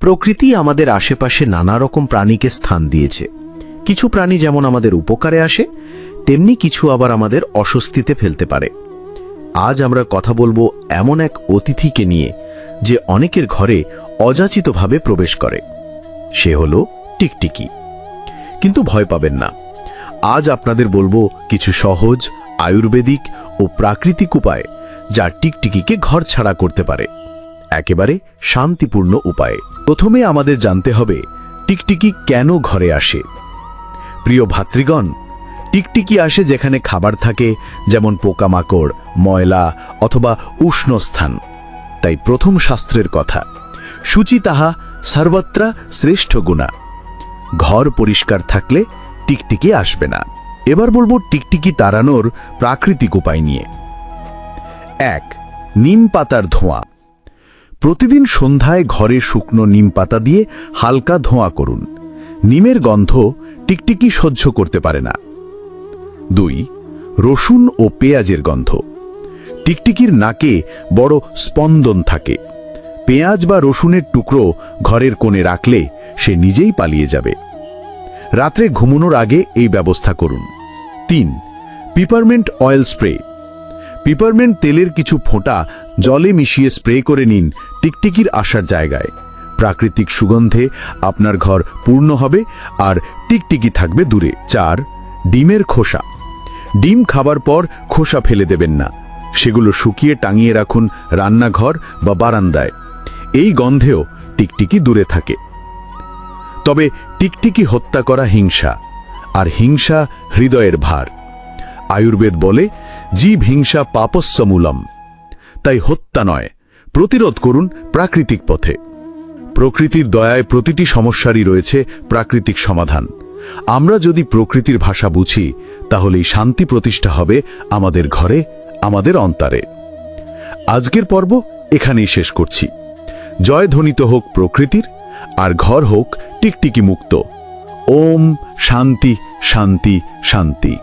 প্রকৃতি আমাদের আশেপাশে নানা রকম প্রাণীকে স্থান দিয়েছে। কিছু প্রাণী যেমন আমাদের উপকারে আসে, তেমনি কিছু আবার আমাদের অস্বস্তিতে ফেলতে পারে। আজ আমরা কথা বলব এমন এক অতিথিকে নিয়ে, যে অনেকের ঘরে অযাচিতভাবে প্রবেশ করে। সে হলো টিকটিকি। কিন্তু ভয় পাবেন না। আজ আপনাদের বলব কিছু সহজ, আয়ুর্বেদিক ও প্রাকৃতিক উপায়, যা টিকটিকিকে ঘর ছাড়া করতে পারে। একেবারে শান্তিপূর্ণ উপায়ে। প্রথমে আমাদের জানতে হবে, টিকটিকি কেন ঘরে আসে? প্রিয় ভাতৃগণ, টিকটিকি আসে যেখানে খাবার থাকে, যেমন পোকামাকড়, ময়লা অথবা উষ্ণ স্থান। তাই প্রথম শাস্ত্রের কথা, সূচি তাহা সর্বত্রা শ্রেষ্ঠ গুণা। ঘর পরিষ্কার থাকলে টিকটিকি আসবে না। এবার বলব টিকটিকি তাড়ানোর প্রাকৃতিক উপায় নিয়ে। এক, নিম পাতার ধোঁয়া। প্রতিদিন সন্ধ্যায় ঘরে শুকনো নিম পাতা দিয়ে হালকা ধোঁয়া করুন। নিমের গন্ধ টিকটিকি সহ্য করতে পারে না। দুই, রসুন ও পেঁয়াজের গন্ধ। টিকটিকির নাকে বড় স্পন্দন থাকে। পেঁয়াজ বা রসুনের টুকরো ঘরের কোণে রাখলে সে নিজেই পালিয়ে যাবে। রাত্রে ঘুমানোর আগে এই ব্যবস্থা করুন। তিন, পিপারমেন্ট অয়েল স্প্রে। পিপারমেন্ট তেলের কিছু ফোঁটা জলে মিশিয়ে স্প্রে করে নিন টিকটিকির আসার জায়গায়। প্রাকৃতিক সুগন্ধে আপনার ঘর পূর্ণ হবে আর টিকটিকি থাকবে দূরে। চার, ডিমের খোসা। ডিম খাবার পর খোসা ফেলে দেবেন না। সেগুলো শুকিয়ে টাঙিয়ে রাখুন রান্নাঘর বা বারান্দায়। এই গন্ধেও টিকটিকি দূরে থাকে। তবে টিকটিকি হত্যা করা হিংসা, আর হিংসা হৃদয়ের ভার। আয়ুর্বেদ বলে, জীব হিংসা পাপস্যমূলম। তাই হত্যা নয় প্রতিরোধ করুন প্রাকৃতিক পথে। প্রকৃতির দয়ায় প্রতিটি সমস্যারই রয়েছে প্রাকৃতিক সমাধান। আমরা যদি প্রকৃতির ভাষা বুঝি, তাহলেই শান্তি প্রতিষ্ঠা হবে আমাদের ঘরে, আমাদের অন্তরে। আজকের পর্ব এখানেই শেষ করছি। জয় ধ্বনিত হোক প্রকৃতির, আর ঘর হোক টিকটিকি মুক্ত। ওম শান্তি শান্তি শান্তি।